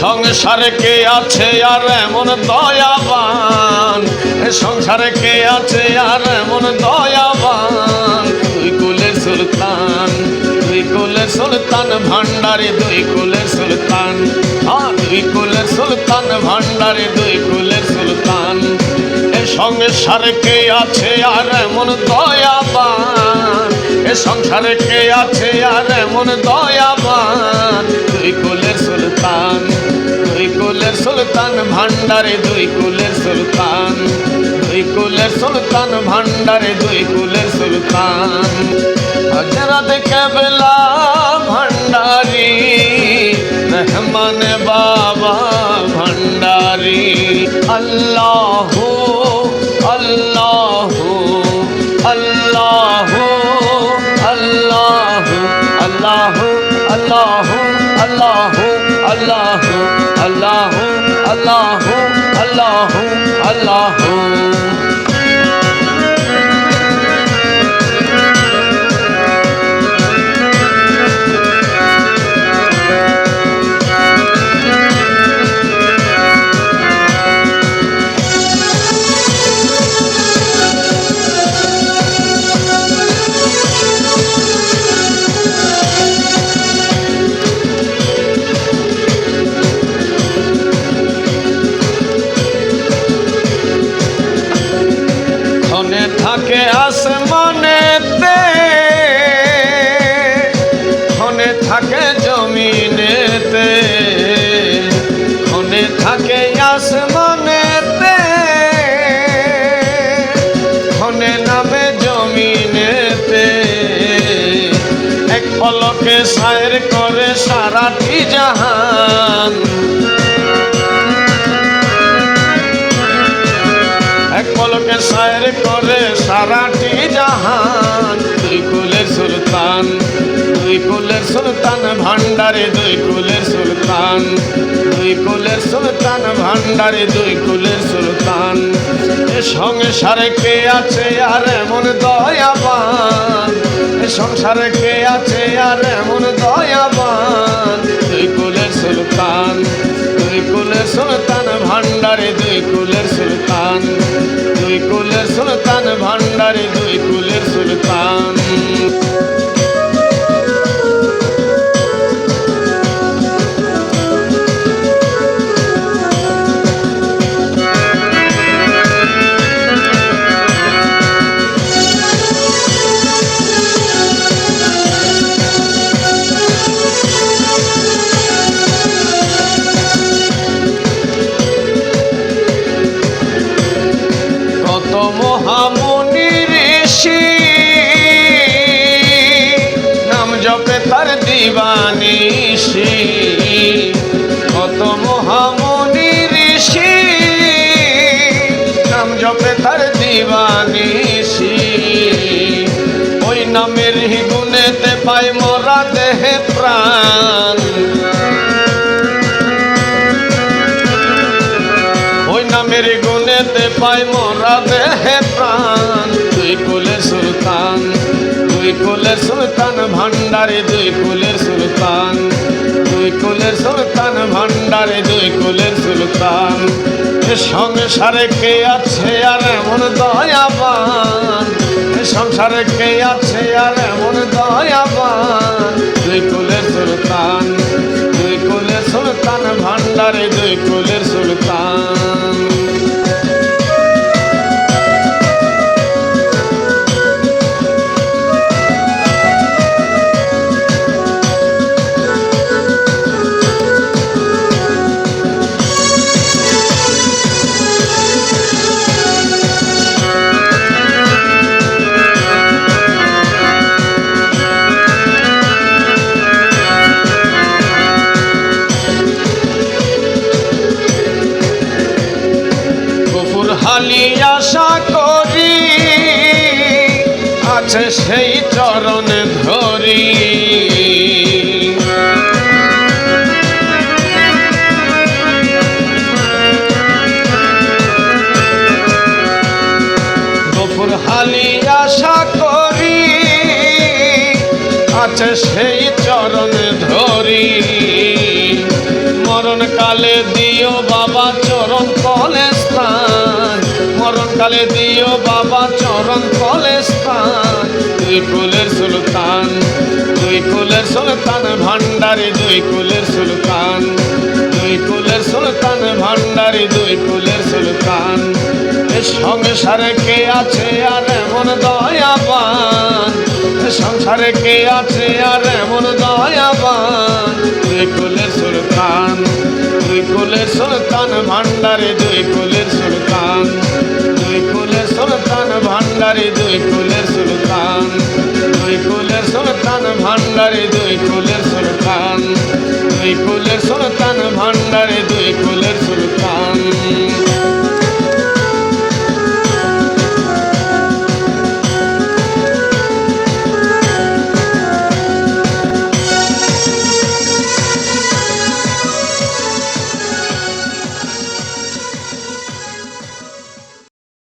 সংসারে কে আছে আর এমন দয়াবান? সংসারে কে আছে আর এমন দয়াবান? দুই কুলের সুলতান, দুই কুলের সুলতান ভান্ডারে, দুই কুলের সুলতান। দুই কুলের সুলতান ভান্ডারে, দুই কুলের সুলতান। এ সংসারে কে আছে আর এমন এ সংসারে কে আছে আর এমন দয়াবান? দুই কুলের সুলতান, দুই কুলের সুলতান ভান্ডারে দুই কুলের সুলতান, দুই কুলের সুলতান ভান্ডারে দুই কুলের সুলতান। হজরত কেবলা ভান্ডারি রহমান বাবা ভান্ডারি আল্লাহ अलाह अलाह अलाह अलाह সায়ের করে সারাটি জাহান। এক পলকে সায়ের করে সারাটি জাহান। দুই কুলের সুলতান, দুই কুলের সুলতান ভান্ডারে দুই কুলের সুলতান। দুই কুলের সুলতান ভান্ডারে দুই কুলের সুলতান। এ সংসারে কে আছে আর এমন দয়াবান? এ সংসারে কে আছে আর এমন দয়াবান? দুই কুলের সুলতান, দুই কুলের সুলতান ভান্ডারে দুই কুলের সুলতান। দুই কুলের সুলতান ভান্ডারে পাই মোরা দেহে প্রাণ। ওই নামের গুণেতে পাই মোরা দেহে প্রাণ। দুই কুলে সুলতান, দুই কুলের সুলতান ভান্ডারে দুই কুলের সুলতান। দুই কুলের সুলতান ভান্ডারে দুই কুলের সুলতান। সংসারে কে আছে আর এমন দয়াবান? সংসারে কে আছে আর এমন দয়াবান? দুই কুলের সুলতান, দুই কুলের সুলতান ভান্ডারে দুই কুলের সুলতান। হালি আশা করি, আছে সেই চরণে ধরি। আশা করি সেই চরণে ধরি। মরণকালে দিও বাবা চরণ কলে মরণকালে দিও বাবা চরণ কলে স্থান। দুই কুলের সুলতান, দুই কুলের সুলতান ভান্ডারি দুই কুলের সুলতান। দুই কুলের সুলতান ভান্ডারি দুই কুলের সুলতান। সংসারে কে আছে আর এমন দয়াবান? সংসারে কে আছে আর এমন দয়াবান? দুই কুলের